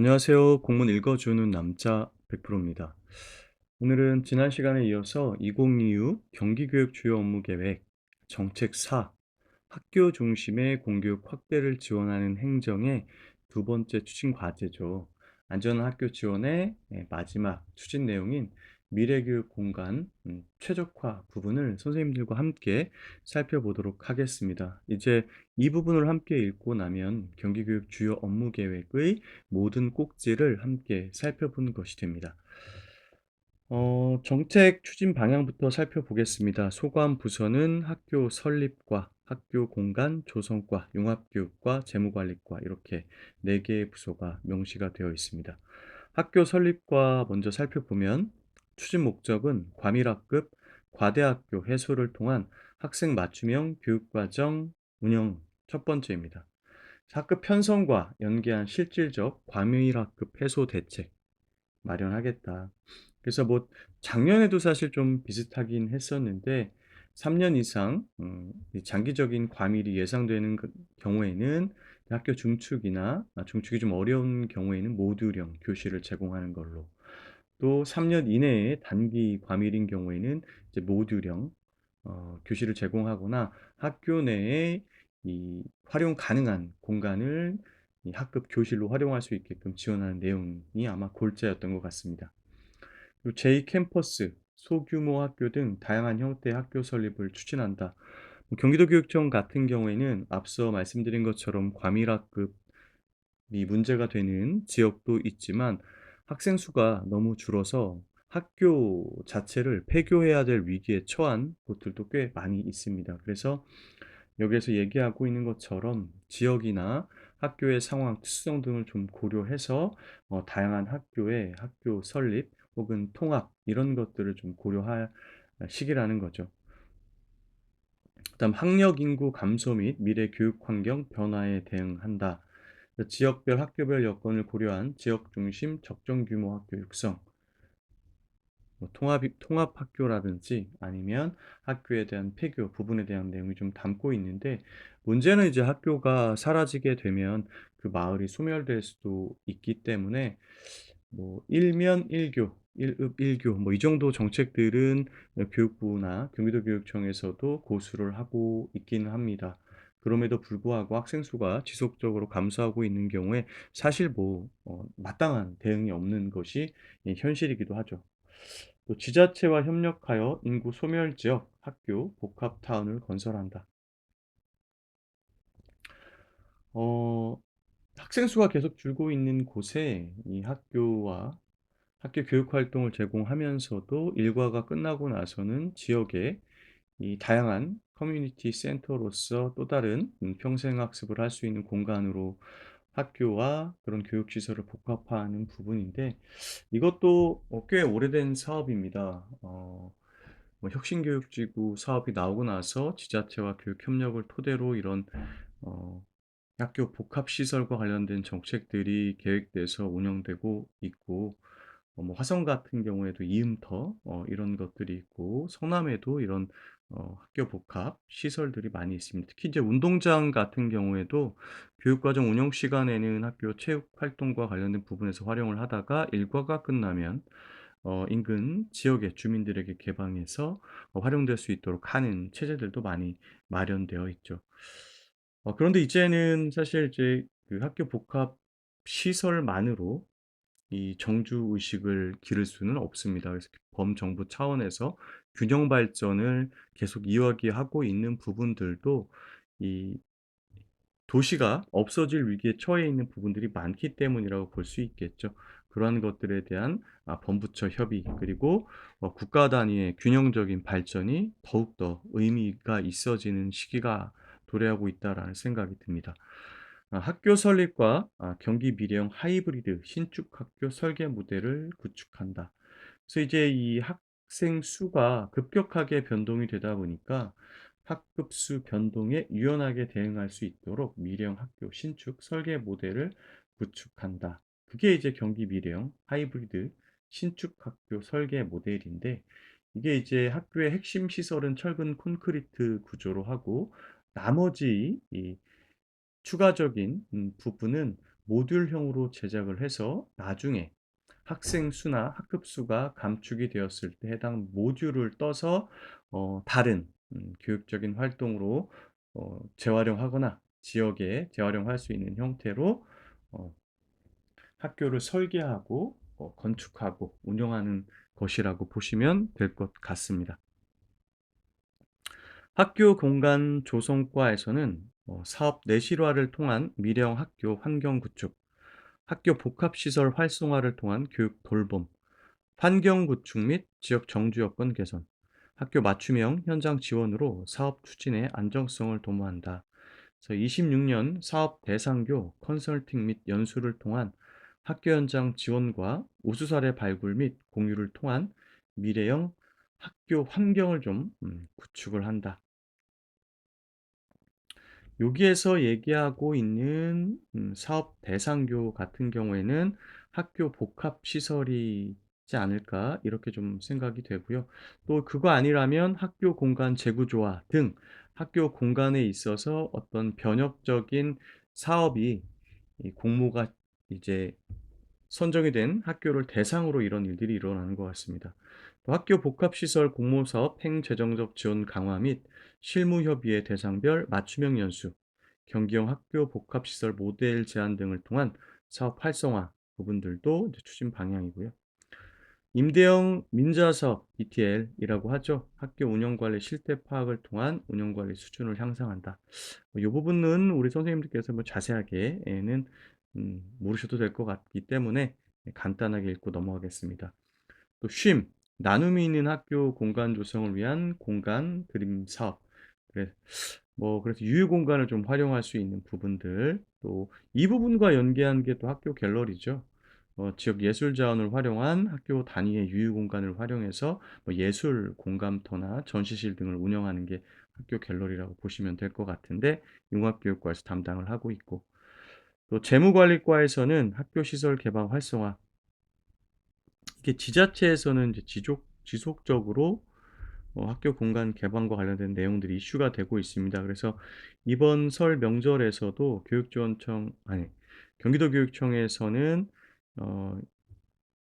안녕하세요. 공문 읽어주는 남자 100%입니다. 오늘은 지난 시간에 이어서 2026 경기교육 주요 업무 계획 정책 4 학교 중심의 공교육 확대를 지원하는 행정의 두 번째 추진 과제죠. 안전한 학교 지원의 예, 마지막 추진 내용인 미래교육 공간 음, 최적화 부분을 선생님들과 함께 살펴보도록 하겠습니다. 이제 이 부분을 함께 읽고 나면 경기교육 주요 업무 계획의 모든 꼭지를 함께 살펴보는 것이 됩니다. 어, 정책 추진 방향부터 살펴보겠습니다. 소관 부서는 학교 설립과 학교 공간 조성과 융합교육과 재무관리과 이렇게 네 개의 부서가 명시가 되어 있습니다. 학교 설립과 먼저 살펴보면 추진 목적은 과밀학급 과대학교 해소를 통한 학생 맞춤형 교육과정 운영 첫 번째입니다. 학급 편성과 연계한 실질적 과밀학급 해소 대책 마련하겠다. 그래서 뭐 작년에도 사실 좀 비슷하긴 했었는데 3년 이상 음, 장기적인 과밀이 예상되는 그 경우에는 학교 중축이나 아, 중축이 좀 어려운 경우에는 모듈형 교실을 제공하는 걸로 또 3년 이내에 단기 과밀인 경우에는 이제 모듈형 어, 교실을 제공하거나 학교 내에 이 활용 가능한 공간을 이 학급 교실로 활용할 수 있게끔 지원하는 내용이 아마 골자였던 것 같습니다. 그리고 제2 캠퍼스, 소규모 학교 등 다양한 형태의 학교 설립을 추진한다. 뭐 경기도교육청 같은 경우에는 앞서 말씀드린 것처럼 과밀학급이 문제가 되는 지역도 있지만 학생 수가 너무 줄어서 학교 자체를 폐교해야 될 위기에 처한 곳들도 꽤 많이 있습니다. 그래서 여기에서 얘기하고 있는 것처럼 지역이나 학교의 상황, 특수성 등을 좀 고려해서 어, 다양한 학교의 학교 설립 혹은 통합 이런 것들을 좀 고려할 시기라는 거죠. 그다음 학력 인구 감소 및 미래 교육 환경 변화에 대응한다. 지역별 학교별 여건을 고려한 지역 중심 적정 규모 학교 육성, 뭐 통합, 통합 학교라든지 아니면 학교에 대한 폐교 부분에 대한 내용이 좀 담고 있는데 문제는 이제 학교가 사라지게 되면 그 마을이 소멸될 수도 있기 때문에 뭐 일면 일교, 일읍 일교 뭐 이 정도 정책들은 교육부나 경기도 교육청에서도 고수를 하고 있기는 합니다. 그럼에도 불구하고 학생 수가 지속적으로 감소하고 있는 경우에 사실 뭐 어, 마땅한 대응이 없는 것이 현실이기도 하죠. 또 지자체와 협력하여 인구 소멸 지역 학교 복합 타운을 건설한다. 어, 학생 수가 계속 줄고 있는 곳에 이 학교와 학교 교육 활동을 제공하면서도 일과가 끝나고 나서는 지역에 이 다양한 커뮤니티 센터로서 또 다른 음, 평생 학습을 할 수 있는 공간으로 학교와 그런 교육 시설을 복합화하는 부분인데 이것도 어, 꽤 오래된 사업입니다. 어, 뭐 혁신교육지구 사업이 나오고 나서 지자체와 교육 협력을 토대로 이런 어, 학교 복합 시설과 관련된 정책들이 계획돼서 운영되고 있고 어, 뭐 화성 같은 경우에도 이음터 어, 이런 것들이 있고 성남에도 이런 어, 학교 복합 시설들이 많이 있습니다. 특히 이제 운동장 같은 경우에도 교육과정 운영 시간에는 학교 체육 활동과 관련된 부분에서 활용을 하다가 일과가 끝나면 어, 인근 지역의 주민들에게 개방해서 어, 활용될 수 있도록 하는 체제들도 많이 마련되어 있죠. 어, 그런데 이제는 사실 이제 그 학교 복합 시설만으로 이 정주 의식을 기를 수는 없습니다. 그래서 범정부 차원에서 균형 발전을 계속 이야기 하고 있는 부분들도 이 도시가 없어질 위기에 처해 있는 부분들이 많기 때문이라고 볼 수 있겠죠. 그러한 것들에 대한 아, 범부처 협의 그리고 어, 국가 단위의 균형적인 발전이 더욱더 의미가 있어지는 시기가 도래하고 있다라는 생각이 듭니다. 아, 학교 설립과 아, 경기 미래형 하이브리드 신축 학교 설계 모델을 구축한다. 그래서 이제 이 학 생 수가 급격하게 변동이 되다 보니까 학급 수 변동에 유연하게 대응할 수 있도록 미래형 학교 신축 설계 모델을 구축한다. 그게 이제 경기 미래형 하이브리드 신축 학교 설계 모델인데 이게 이제 학교의 핵심 시설은 철근 콘크리트 구조로 하고 나머지 이 추가적인 음 부분은 모듈형으로 제작을 해서 나중에 학생 수나 학급 수가 감축이 되었을 때 해당 모듈을 떠서 어 다른 음 교육적인 활동으로 어 재활용하거나 지역에 재활용할 수 있는 형태로 어 학교를 설계하고 어 건축하고 운영하는 것이라고 보시면 될 것 같습니다. 학교 공간 조성과에서는 어 사업 내실화를 통한 미래형 학교 환경 구축, 학교 복합시설 활성화를 통한 교육 돌봄, 환경 구축 및 지역 정주 여건 개선, 학교 맞춤형 현장 지원으로 사업 추진의 안정성을 도모한다. 그래서 26년 사업 대상교 컨설팅 및 연수를 통한 학교 현장 지원과 우수 사례 발굴 및 공유를 통한 미래형 학교 환경을 좀 음, 구축을 한다. 여기에서 얘기하고 있는 음 사업 대상교 같은 경우에는 '학교 복합 시설이지 않을까?' 이렇게 좀 생각이 되고요. 또 그거 아니라면 학교 공간 재구조화 등 학교 공간에 있어서 어떤 변혁적인 사업이 이 공모가 이제 선정이 된 학교를 대상으로 이런 일들이 일어나는 것 같습니다. 또 학교 복합시설 공모사업 행재정적 지원 강화 및 실무협의회 대상별 맞춤형 연수, 경기형 학교 복합시설 모델 제안 등을 통한 사업 활성화 부분들도 추진 방향이고요. 임대형 민자사업 ETL이라고 하죠. 학교 운영관리 실태 파악을 통한 운영관리 수준을 향상한다. 이 부분은 우리 선생님들께서 뭐 자세하게는 음, 모르셔도 될 것 같기 때문에 간단하게 읽고 넘어가겠습니다. 또 쉼, 나눔이 있는 학교 공간 조성을 위한 공간 그림 사업. 그래, 뭐 그래서 유휴 공간을 좀 활용할 수 있는 부분들 또 이 부분과 연계한 게 또 학교 갤러리죠. 어, 지역 예술 자원을 활용한 학교 단위의 유휴 공간을 활용해서 뭐 예술 공감터나 전시실 등을 운영하는 게 학교 갤러리라고 보시면 될 것 같은데 융합교육과에서 담당을 하고 있고 또 재무관리과에서는 학교 시설 개방 활성화 이게 지자체에서는 이제 지속 지속적으로 어 학교 공간 개방과 관련된 내용들이 이슈가 되고 있습니다. 그래서 이번 설 명절에서도 교육지원청 아니 경기도 교육청에서는 어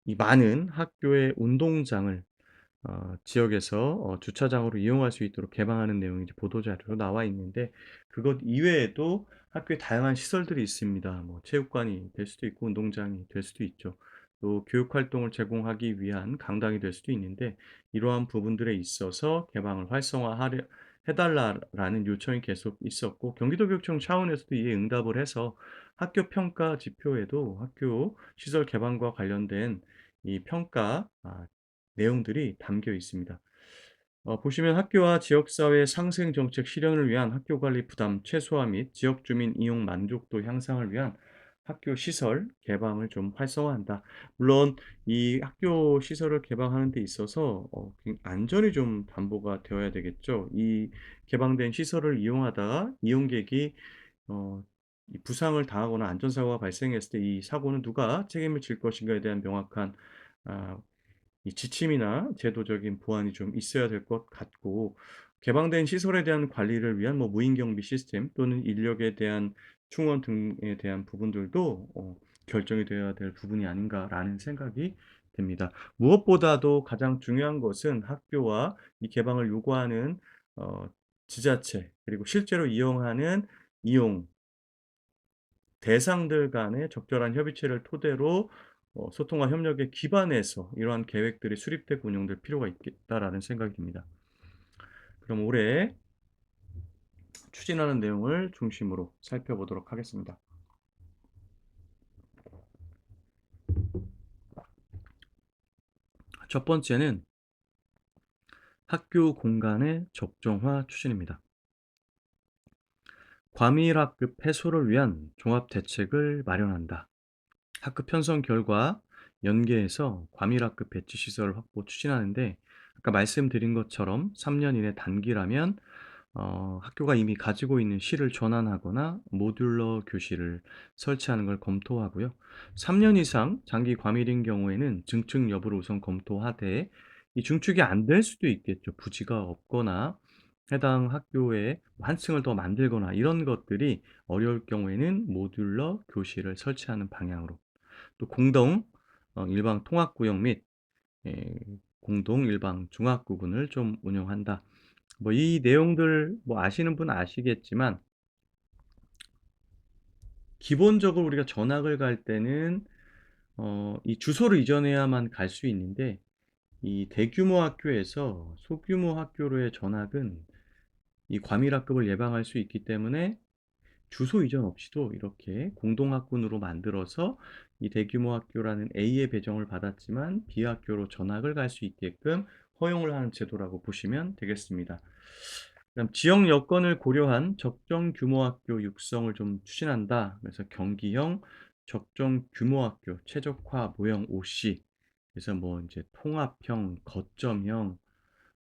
이 많은 학교의 운동장을 어 지역에서 어 주차장으로 이용할 수 있도록 개방하는 내용이 이제 보도 자료로 나와 있는데 그것 이외에도 학교에 다양한 시설들이 있습니다. 뭐 체육관이 될 수도 있고 운동장이 될 수도 있죠. 또 교육 활동을 제공하기 위한 강당이 될 수도 있는데 이러한 부분들에 있어서 개방을 활성화하려 해 달라라는 요청이 계속 있었고 경기도 교육청 차원에서도 이에 응답을 해서 학교 평가 지표에도 학교 시설 개방과 관련된 이 평가 아 내용들이 담겨 있습니다. 어, 보시면 학교와 지역사회 상생 정책 실현을 위한 학교 관리 부담 최소화 및 지역 주민 이용 만족도 향상을 위한 학교 시설 개방을 좀 활성화한다. 물론 이 학교 시설을 개방하는 데 있어서 어, 굉- 안전이 좀 담보가 되어야 되겠죠. 이 개방된 시설을 이용하다가 이용객이 어, 이 부상을 당하거나 안전사고가 발생했을 때 이 사고는 누가 책임을 질 것인가에 대한 명확한 아, 이 지침이나 제도적인 보완이 좀 있어야 될 것 같고 개방된 시설에 대한 관리를 위한 뭐 무인 경비 시스템 또는 인력에 대한 충원 등에 대한 부분들도 어 결정이 되어야 될 부분이 아닌가라는 생각이 듭니다. 무엇보다도 가장 중요한 것은 학교와 이 개방을 요구하는 어 지자체 그리고 실제로 이용하는 이용 대상들 간의 적절한 협의체를 토대로 어 소통과 협력에 기반해서 이러한 계획들이 수립되고 운영될 필요가 있겠다라는 생각입니다. 그럼 올해 추진하는 내용을 중심으로 살펴보도록 하겠습니다. 첫 번째는 학교 공간의 적정화 추진입니다. 과밀학급 해소를 위한 종합 대책을 마련한다. 학급 편성 결과 연계해서 과밀학급 배치 시설 확보 추진하는데 아까 말씀드린 것처럼 3년 이내 단기라면 어, 학교가 이미 가지고 있는 실을 전환하거나 모듈러 교실을 설치하는 걸 검토하고요. 3년 이상 장기 과밀인 경우에는 증축 여부를 우선 검토하되 이 증축이 안 될 수도 있겠죠. 부지가 없거나 해당 학교에 한 층을 더 만들거나 이런 것들이 어려울 경우에는 모듈러 교실을 설치하는 방향으로 또 공동 어 일반 통합구역 및 예 공동 일반 중학구군을 좀 운영한다. 뭐 이 내용들 뭐 아시는 분은 아시겠지만 기본적으로 우리가 전학을 갈 때는 어 이 주소를 이전해야만 갈 수 있는데 이 대규모 학교에서 소규모 학교로의 전학은 이 과밀학급을 예방할 수 있기 때문에 주소 이전 없이도 이렇게 공동학군으로 만들어서 이 대규모 학교라는 A의 배정을 받았지만 B 학교로 전학을 갈 수 있게끔 허용을 하는 제도라고 보시면 되겠습니다. 그다음 지역 여건을 고려한 적정 규모 학교 육성을 좀 추진한다. 그래서 경기형 적정 규모 학교 최적화 모형 OC 그래서 뭐 인제 통합형, 거점형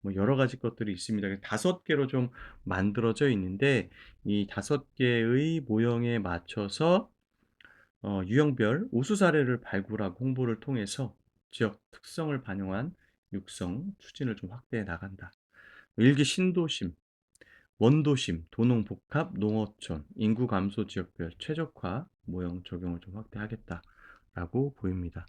뭐 여러 가지 것들이 있습니다. 그5 개로 좀 만들어져 있는데 이5 개의 모형에 맞춰서 어 유형별 우수 사례를 발굴하고 홍보를 통해서 지역 특성을 반영한 육성 추진을 좀 확대해 나간다. 1기 신도심, 원도심, 도농복합, 농어촌, 인구 감소 지역별 최적화 모형 적용을 좀 확대하겠다라고 보입니다.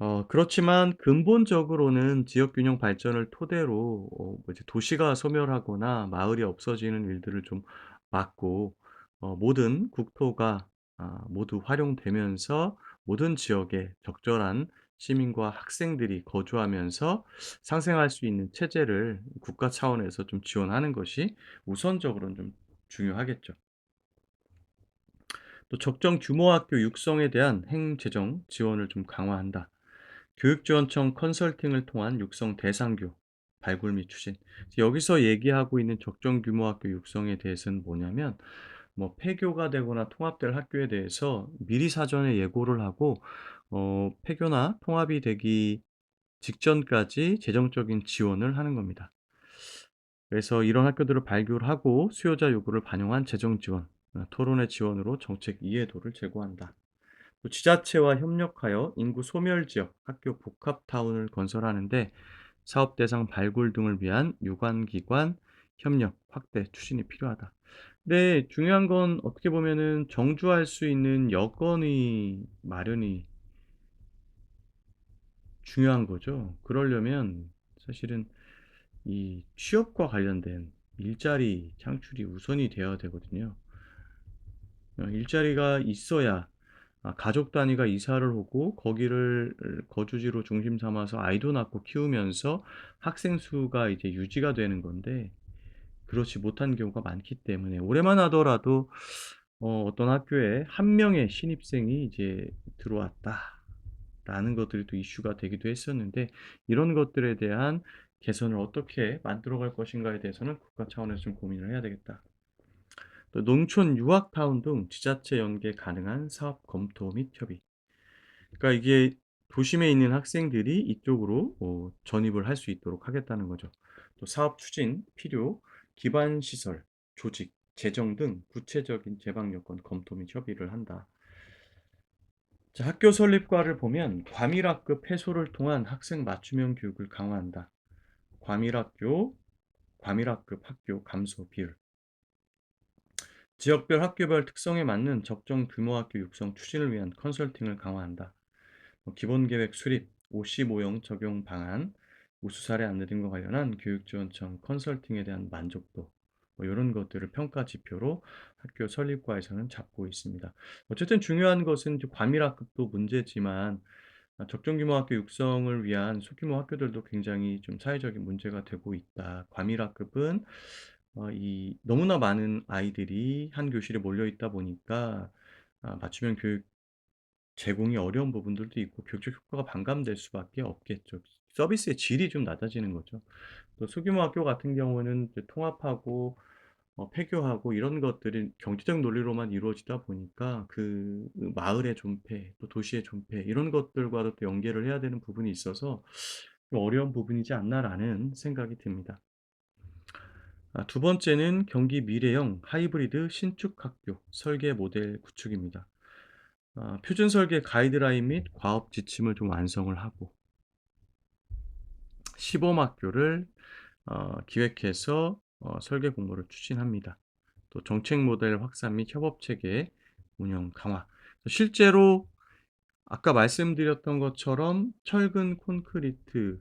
어 그렇지만 근본적으로는 지역 균형 발전을 토대로 어뭐 이제 도시가 소멸하거나 마을이 없어지는 일들을 좀 막고 어 모든 국토가 아 모두 활용되면서 모든 지역에 적절한 시민과 학생들이 거주하면서 상생할 수 있는 체제를 국가 차원에서 좀 지원하는 것이 우선적으로는 좀 중요하겠죠. 또 적정 규모 학교 육성에 대한 행재정 지원을 좀 강화한다. 교육지원청 컨설팅을 통한 육성 대상교 발굴 및 추진. 여기서 얘기하고 있는 적정 규모 학교 육성에 대해서는 뭐냐면 뭐 폐교가 되거나 통합될 학교에 대해서 미리 사전에 예고를 하고 어 폐교나 통합이 되기 직전까지 재정적인 지원을 하는 겁니다. 그래서 이런 학교들을 발굴하고 수요자 요구를 반영한 재정 지원, 어 토론의 지원으로 정책 이해도를 제고한다. 또 지자체와 협력하여 인구 소멸 지역 학교 복합 타운을 건설하는데 사업 대상 발굴 등을 위한 유관 기관 협력 확대 추진이 필요하다. 근데 중요한 건 어떻게 보면은 정주할 수 있는 여건의 마련이 중요한 거죠. 그러려면 사실은 이 취업과 관련된 일자리 창출이 우선이 되어야 되거든요. 어 일자리가 있어야 아 가족 단위가 이사를 오고 거기를 거주지로 중심 삼아서 아이도 낳고 키우면서 학생 수가 이제 유지가 되는 건데 그렇지 못한 경우가 많기 때문에 올해만 하더라도 어 어떤 학교에 한 명의 신입생이 이제 들어왔다 라는 것들이 또 이슈가 되기도 했었는데 이런 것들에 대한 개선을 어떻게 만들어 갈 것인가에 대해서는 국가 차원에서 좀 고민을 해야 되겠다. 또 농촌 유학 타운 등 지자체 연계 가능한 사업 검토 및 협의. 그러니까 이게 도심에 있는 학생들이 이쪽으로 어 전입을 할 수 있도록 하겠다는 거죠. 또 사업 추진 필요, 기반 시설, 조직, 재정 등 구체적인 제방 요건 검토 및 협의를 한다. 자, 학교 설립과를 보면 과밀학급 해소를 통한 학생 맞춤형 교육을 강화한다. 과밀학교, 과밀학급 학교 감소 비율. 지역별 학교별 특성에 맞는 적정 규모 학교 육성 추진을 위한 컨설팅을 강화한다. 뭐 기본계획 수립, OC 모형 적용 방안, 우수 사례 안내 등과 관련한 교육지원청 컨설팅에 대한 만족도 뭐 이런 것들을 평가 지표로 학교 설립과에서는 잡고 있습니다. 어쨌든 중요한 것은 과밀학급도 문제지만 아, 적정 규모 학교 육성을 위한 소규모 학교들도 굉장히 좀 사회적인 문제가 되고 있다. 과밀학급은 어 이 너무나 많은 아이들이 한 교실에 몰려 있다 보니까 아 맞춤형 교육 제공이 어려운 부분들도 있고 교육적 효과가 반감될 수밖에 없겠죠. 서비스의 질이 좀 낮아지는 거죠. 또 소규모 학교 같은 경우는 이제 통합하고 어 폐교하고 이런 것들이 경제적 논리로만 이루어지다 보니까 그 마을의 존폐 또 도시의 존폐 이런 것들과도 또 연계를 해야 되는 부분이 있어서 좀 어려운 부분이지 않나라는 생각이 듭니다. 아 두 번째는 경기 미래형 하이브리드 신축 학교 설계 모델 구축입니다. 아 표준 설계 가이드라인 및 과업 지침을 좀 완성을 하고 시범 학교를 어 기획해서 어, 설계 공모를 추진합니다. 또 정책 모델 확산 및 협업 체계 운영 강화. 실제로 아까 말씀드렸던 것처럼 철근 콘크리트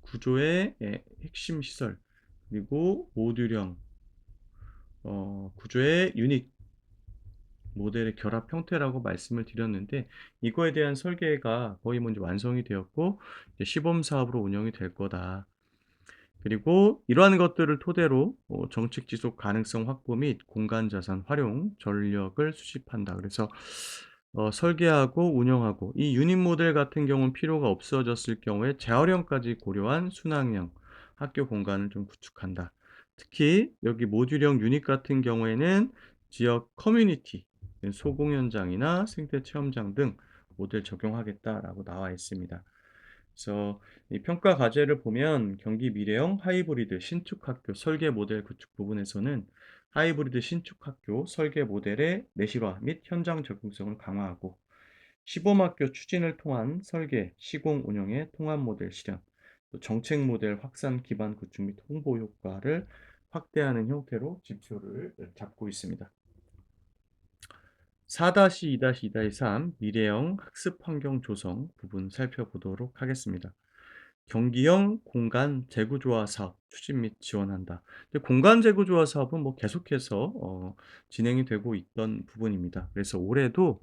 구조의 예, 핵심 시설 그리고 모듈형 어, 구조의 유닛 모델의 결합 형태라고 말씀을 드렸는데 이거에 대한 설계가 거의 먼저 완성이 되었고 시범 사업으로 운영이 될 거다. 그리고 이러한 것들을 토대로 어, 정책 지속 가능성 확보 및 공간 자산 활용 전력을 수집한다. 그래서 어, 설계하고 운영하고 이 유닛 모델 같은 경우는 필요가 없어졌을 경우에 재활용까지 고려한 순환형 학교 공간을 좀 구축한다. 특히 여기 모듈형 유닛 같은 경우에는 지역 커뮤니티, 소공연장이나 생태 체험장 등 모델 적용하겠다라고 나와 있습니다. 그래서 이 평가 과제를 보면 경기 미래형 하이브리드 신축 학교 설계 모델 구축 부분에서는 하이브리드 신축 학교 설계 모델의 내실화 및 현장 적용성을 강화하고 시범학교 추진을 통한 설계, 시공 운영의 통합 모델 실현, 또 정책 모델 확산 기반 구축 및 홍보 효과를 확대하는 형태로 지표를 잡고 있습니다. 4-2-2-3 미래형 학습 환경 조성 부분 살펴보도록 하겠습니다. 경기형 공간 재구조화 사업 추진 및 지원한다. 공간 재구조화 사업은 뭐 계속해서 어, 진행이 되고 있던 부분입니다. 그래서 올해도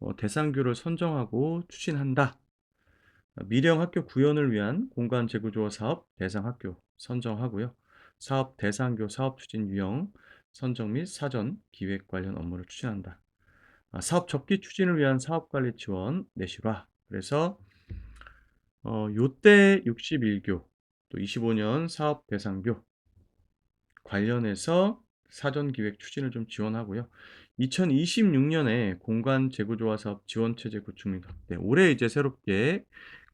어, 대상교를 선정하고 추진한다. 미래형 학교 구현을 위한 공간 재구조화 사업 대상 학교 선정하고요. 사업 대상교 사업 추진 유형 선정 및 사전 기획 관련 업무를 추진한다. 아, 사업 접기 추진을 위한 사업관리 지원 내실화. 그래서 어, 요때 61교, 또 25년 사업 대상교 관련해서 사전 기획 추진을 좀 지원하고요. 2026년에 공간 재구조화 사업 지원 체제 구축 및 확대. 올해 이제 새롭게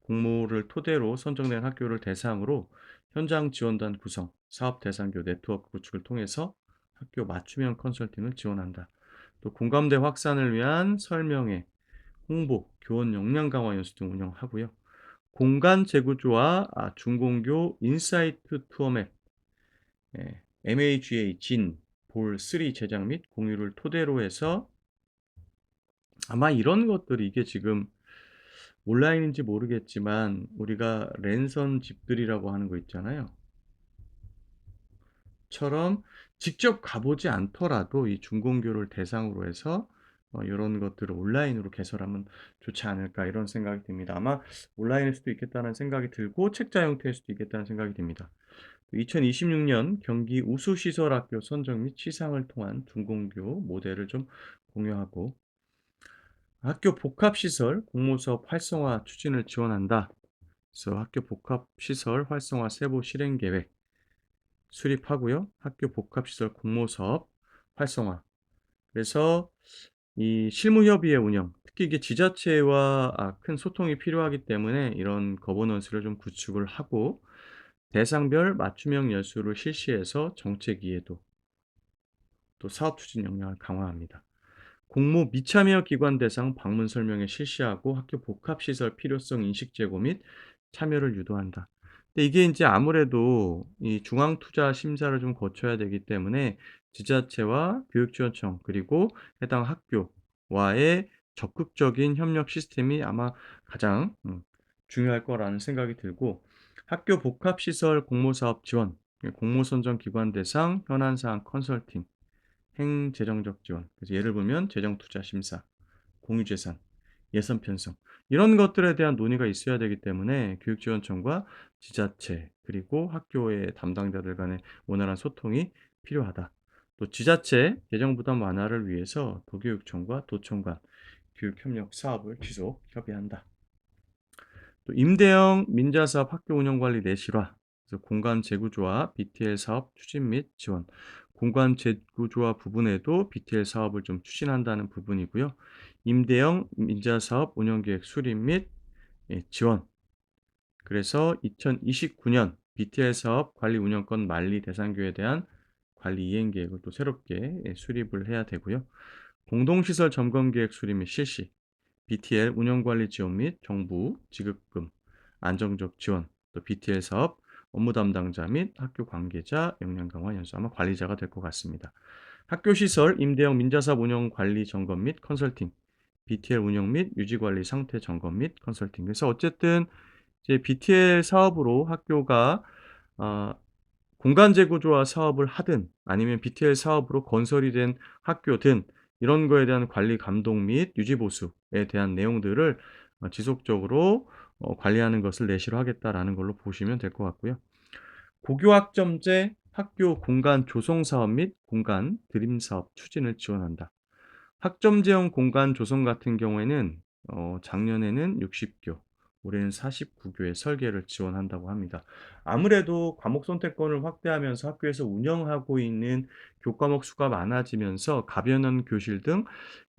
공모를 토대로 선정된 학교를 대상으로 현장 지원단 구성, 사업 대상교 네트워크 구축을 통해서 학교 맞춤형 컨설팅을 지원한다. 또 공감대 확산을 위한 설명회, 홍보, 교원 역량 강화 연수 등 운영하고요. 공간 재구조와 아, 중공교 인사이트 투어맵, 예, MAGA 진, 볼 3 제작 및 공유를 토대로 해서 아마 이런 것들이 이게 지금 온라인인지 모르겠지만 우리가 랜선 집들이라고 하는 거 있잖아요. 처럼 직접 가보지 않더라도 이 중공교를 대상으로 해서 어, 이런 것들을 온라인으로 개설하면 좋지 않을까 이런 생각이 듭니다. 아마 온라인일 수도 있겠다는 생각이 들고 책자 형태일 수도 있겠다는 생각이 듭니다. 2026년 경기 우수시설학교 선정 및 시상을 통한 중공교 모델을 좀 공유하고 학교 복합시설 공모사업 활성화 추진을 지원한다. 그래서 학교 복합시설 활성화 세부 실행 계획 수립하고요. 학교 복합시설 공모 사업 활성화. 그래서 이 실무협의회 운영, 특히 이게 지자체와 아, 큰 소통이 필요하기 때문에 이런 거버넌스를 좀 구축을 하고 대상별 맞춤형 연수를 실시해서 정책 이해도 또 사업 추진 역량을 강화합니다. 공모 미참여 기관 대상 방문 설명회 실시하고 학교 복합시설 필요성 인식 제고 및 참여를 유도한다. 근데 이게 인제 아무래도 이 중앙 투자 심사를 좀 거쳐야 되기 때문에 지자체와 교육지원청 그리고 해당 학교와의 적극적인 협력 시스템이 아마 가장 음 중요할 거라는 생각이 들고 학교 복합시설 공모사업 지원, 예 공모선정 기관 대상 현안 사항 컨설팅, 행재정적 지원. 그래서 예를 들면 재정투자 심사, 공유재산, 예산 편성 이런 것들에 대한 논의가 있어야 되기 때문에 교육지원청과 지자체 그리고 학교의 담당자들 간의 원활한 소통이 필요하다. 또 지자체 재정 부담 완화를 위해서 도교육청과 도청 간 교육 협력 사업을 지속 협의한다. 또 임대형 민자 사업 학교 운영 관리 내실화, 공간 재구조화 BTL 사업 추진 및 지원, 공간 재구조화 부분에도 BTL 사업을 좀 추진한다는 부분이고요. 임대형 민자 사업 운영 계획 수립 및 예, 지원. 그래서 2029년 BTL 사업 관리 운영권 만리 대상교에 대한 관리 이행 계획을 또 새롭게 예, 수립을 해야 되고요. 공동시설 점검 계획 수립 및 실시, BTL 운영 관리 지원 및 정부 지급금, 안정적 지원, 또 BTL 사업 업무 담당자 및 학교 관계자, 역량 강화 연수 아마 관리자가 될 것 같습니다. 학교 시설, 임대형 민자사업 운영 관리 점검 및 컨설팅, BTL 운영 및 유지 관리 상태 점검 및 컨설팅. 그래서 어쨌든 이제 BTL 사업으로 학교가 아 공간 재구조화 사업을 하든 아니면 BTL 사업으로 건설이 된 학교든 이런 거에 대한 관리 감독 및 유지 보수에 대한 내용들을 어 지속적으로 어 관리하는 것을 내실로 하겠다라는 걸로 보시면 될 것 같고요. 고교학점제 학교 공간 조성 사업 및 공간 드림 사업 추진을 지원한다. 학점제형 공간 조성 같은 경우에는 어 작년에는 60교, 올해는 49교의 설계를 지원한다고 합니다. 아무래도 과목 선택권을 확대하면서 학교에서 운영하고 있는 교과목 수가 많아지면서 가변형 교실 등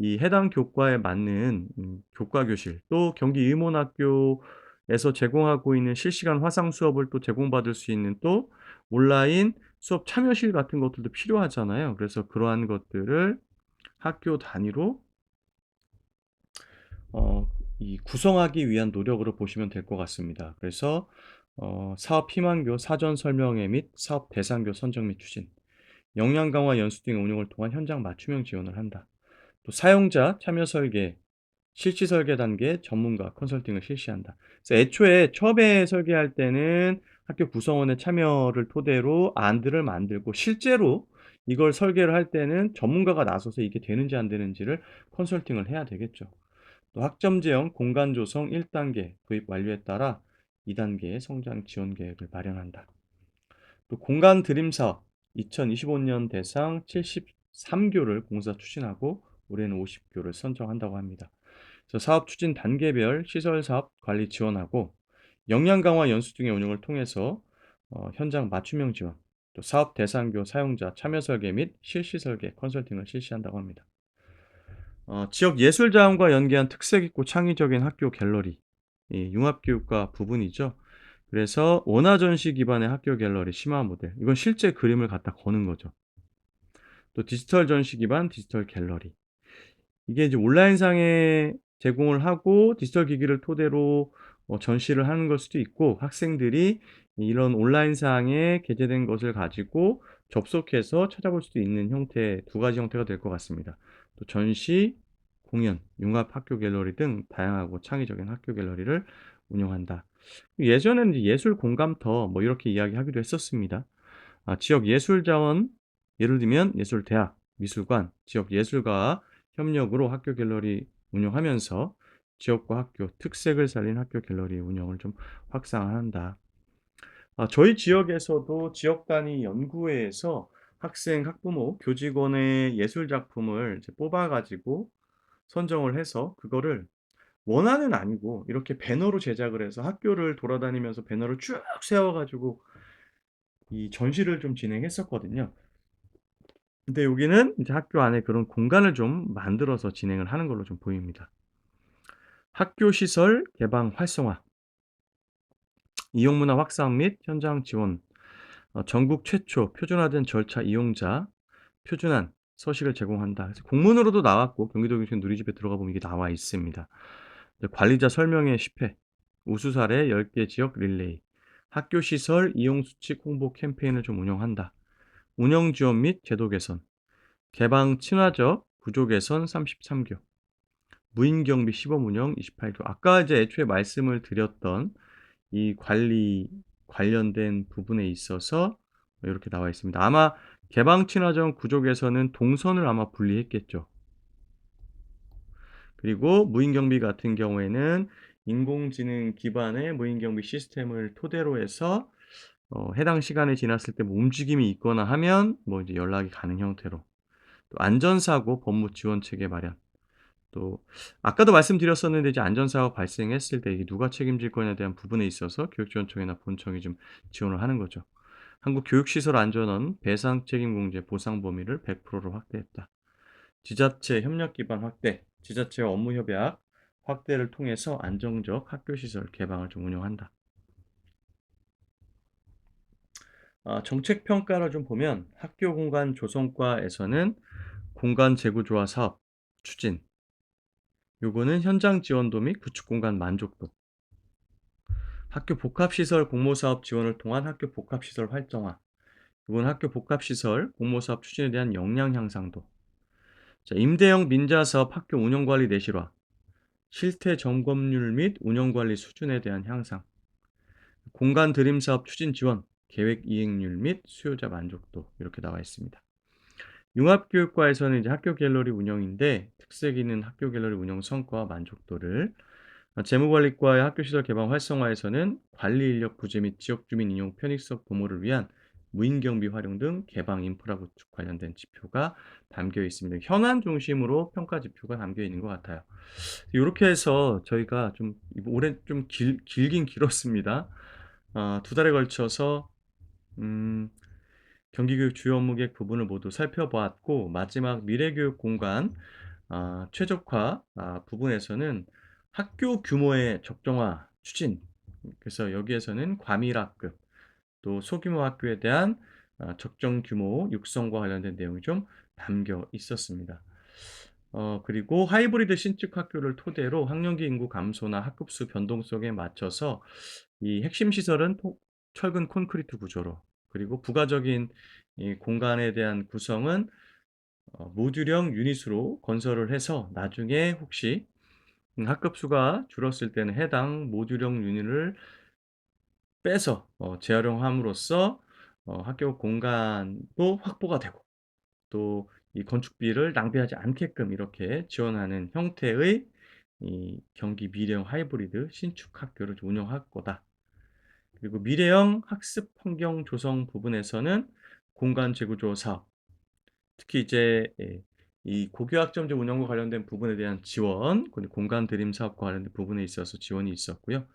이 해당 교과에 맞는 음 교과 교실 또 경기 의문학교 에서 제공하고 있는 실시간 화상 수업을 또 제공받을 수 있는 또 온라인 수업 참여실 같은 것들도 필요하잖아요. 그래서 그러한 것들을 학교 단위로 어 이 구성하기 위한 노력으로 보시면 될 것 같습니다. 그래서 어 사업 희망교 사전 설명회 및 사업 대상교 선정 및 추진, 역량 강화 연수 등의 운영을 통한 현장 맞춤형 지원을 한다. 또 사용자 참여 설계, 실시 설계 단계 전문가 컨설팅을 실시한다. 그래서 애초에 처음에 설계할 때는 학교 구성원의 참여를 토대로 안들을 만들고 실제로 이걸 설계를 할 때는 전문가가 나서서 이게 되는지 안 되는지를 컨설팅을 해야 되겠죠. 또 학점 제형 공간 조성 1단계 도입 완료에 따라 2단계의 성장 지원 계획을 마련한다. 또 공간 드림 사업 2025년 대상 73교를 공사 추진하고 올해는 50교를 선정한다고 합니다. 그래서 사업 추진 단계별 시설 사업 관리 지원하고 역량 강화 연수 등의 운영을 통해서 어 현장 맞춤형 지원, 또 사업 대상교 사용자 참여 설계 및 실시 설계 컨설팅을 실시한다고 합니다. 어 지역 예술 자원과 연계한 특색 있고 창의적인 학교 갤러리, 이 융합교육과 부분이죠. 그래서 원화 전시 기반의 학교 갤러리 심화 모델, 이건 실제 그림을 갖다 거는 거죠. 또 디지털 전시 기반 디지털 갤러리. 이게 이제 온라인상에 제공을 하고 디지털 기기를 토대로 어 전시를 하는 걸 수도 있고 학생들이 이런 온라인상에 게재된 것을 가지고 접속해서 찾아볼 수도 있는 형태 두 가지 형태가 될 것 같습니다. 또 전시, 공연, 융합 학교 갤러리 등 다양하고 창의적인 학교 갤러리를 운영한다. 예전에는 예술 공감터 뭐 이렇게 이야기하기도 했었습니다. 아 지역 예술 자원 예를 들면 예술대학, 미술관, 지역 예술가와 협력으로 학교 갤러리 운영하면서 지역과 학교 특색을 살린 학교 갤러리 운영을 좀 확산한다. 아 저희 지역에서도 지역 단위 연구회에서 학생, 학부모, 교직원의 예술 작품을 뽑아 가지고 선정을 해서 그거를 원화는 아니고 이렇게 배너로 제작을 해서 학교를 돌아다니면서 배너를 쭉 세워 가지고 이 전시를 좀 진행했었거든요. 근데 여기는 이제 학교 안에 그런 공간을 좀 만들어서 진행을 하는 걸로 좀 보입니다. 학교 시설 개방 활성화. 이용 문화 확산 및 현장 지원. 어 전국 최초 표준화된 절차 이용자 표준안 서식을 제공한다. 그래서 공문으로도 나왔고 경기도교육청 누리집에 들어가 보면 이게 나와 있습니다. 관리자 설명회 10회, 우수 사례 10개 지역 릴레이, 학교 시설 이용 수칙 홍보 캠페인을 좀 운영한다. 운영 지원 및 제도 개선, 개방 친화적 구조 개선 33교, 무인 경비 시범 운영 28교. 아까 이제 애초에 말씀을 드렸던 이 관리 관련된 부분에 있어서 이렇게 나와 있습니다. 아마 개방 친화적 구조 개선은 동선을 아마 분리했겠죠. 그리고 무인 경비 같은 경우에는 인공지능 기반의 무인 경비 시스템을 토대로 해서 어 해당 시간이 지났을 때 뭐 움직임이 있거나 하면 뭐 이제 연락이 가는 형태로 또 안전사고 법무 지원 체계 마련 또 아까도 말씀드렸었는데 이제 안전사고 발생했을 때 누가 책임질 거냐에 대한 부분에 있어서 교육지원청이나 본청이 좀 지원을 하는 거죠. 한국교육시설안전원 배상 책임 공제 보상 범위를 100%로 확대했다. 지자체 협력 기반 확대, 지자체와 업무 협약 확대를 통해서 안정적 학교 시설 개방을 좀 운영한다. 아 정책 평가를 좀 보면 학교 공간 조성과에서는 공간 재구조화 사업 추진 요거는 현장 지원도 및 구축 공간 만족도 학교 복합시설 공모사업 지원을 통한 학교 복합시설 활성화. 이번 학교 복합시설 공모사업 추진에 대한 역량 향상도. 자, 임대형 민자사업 학교 운영관리 내실화. 실태 점검률 및 운영관리 수준에 대한 향상. 공간 드림 사업 추진 지원, 계획 이행률 및 수요자 만족도 이렇게 나와 있습니다. 융합교육과에서는 이제 학교 갤러리 운영인데 특색 있는 학교 갤러리 운영 성과와 만족도를 아, 재무관리과의 학교시설 개방 활성화에서는 관리 인력 부재 및 지역 주민 인용 편익성 도모를 위한 무인 경비 활용 등 개방 인프라 구축 관련된 지표가 담겨 있습니다. 현안 중심으로 평가 지표가 담겨 있는 것 같아요. 이렇게 해서 저희가 좀 올해 좀 길, 길긴 길었습니다. 어, 두 달에 걸쳐서 음, 경기교육 주요 업무 계획 부분을 모두 살펴보았고 마지막 미래교육 공간 아, 최적화 아, 부분에서는 학교 규모의 적정화 추진 그래서 여기에서는 과밀학급 또 소규모 학교에 대한 아, 적정 규모 육성과 관련된 내용이 좀 담겨 있었습니다. 어, 그리고 하이브리드 신축 학교를 토대로 학령기 인구 감소나 학급수 변동성에 맞춰서 이 핵심 시설은 토- 철근 콘크리트 구조로 그리고 부가적인 이 공간에 대한 구성은 어, 모듈형 유닛으로 건설을 해서 나중에 혹시 음, 학급수가 줄었을 때는 해당 모듈형 유닛을 빼서 어, 재활용함으로써 어, 학교 공간도 확보가 되고 또 이 건축비를 낭비하지 않게끔 이렇게 지원하는 형태의 이 경기 미래형 하이브리드 신축 학교를 운영할 거다. 그리고 미래형 학습 환경 조성 부분에서는 공간 재구조 사업, 특히 이제 예, 이 고교학점제 운영과 관련된 부분에 대한 지원, 공간 드림 사업과 관련된 부분에 있어서 지원이 있었고요.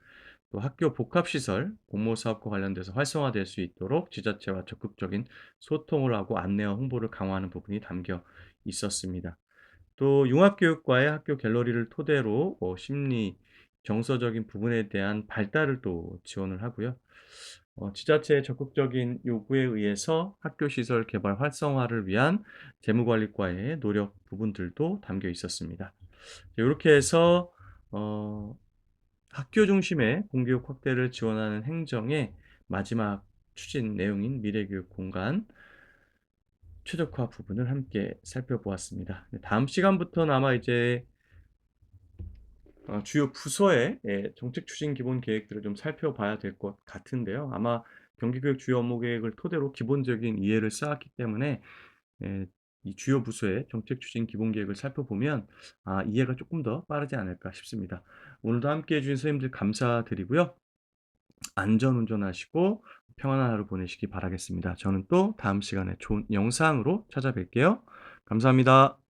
또 학교 복합시설 공모 사업과 관련돼서 활성화될 수 있도록 지자체와 적극적인 소통을 하고 안내와 홍보를 강화하는 부분이 담겨 있었습니다. 또 융합교육과의 학교 갤러리를 토대로 어, 심리 정서적인 부분에 대한 발달을 또 지원을 하고요. 어, 지자체의 적극적인 요구에 의해서 학교 시설 개발 활성화를 위한 재무관리과의 노력 부분들도 담겨 있었습니다. 이렇게 해서 어, 학교 중심의 공교육 확대를 지원하는 행정의 마지막 추진 내용인 미래교육 공간 최적화 부분을 함께 살펴보았습니다. 네, 다음 시간부터는 아마 이제 어, 주요 부서의 예, 정책 추진 기본 계획들을 좀 살펴봐야 될 것 같은데요. 아마 경기교육 주요 업무 계획을 토대로 기본적인 이해를 쌓았기 때문에 예, 이 주요 부서의 정책 추진 기본 계획을 살펴보면 아, 이해가 조금 더 빠르지 않을까 싶습니다. 오늘도 함께 해주신 선생님들 감사드리고요. 안전 운전하시고 평안한 하루 보내시기 바라겠습니다. 저는 또 다음 시간에 좋은 영상으로 찾아뵐게요. 감사합니다.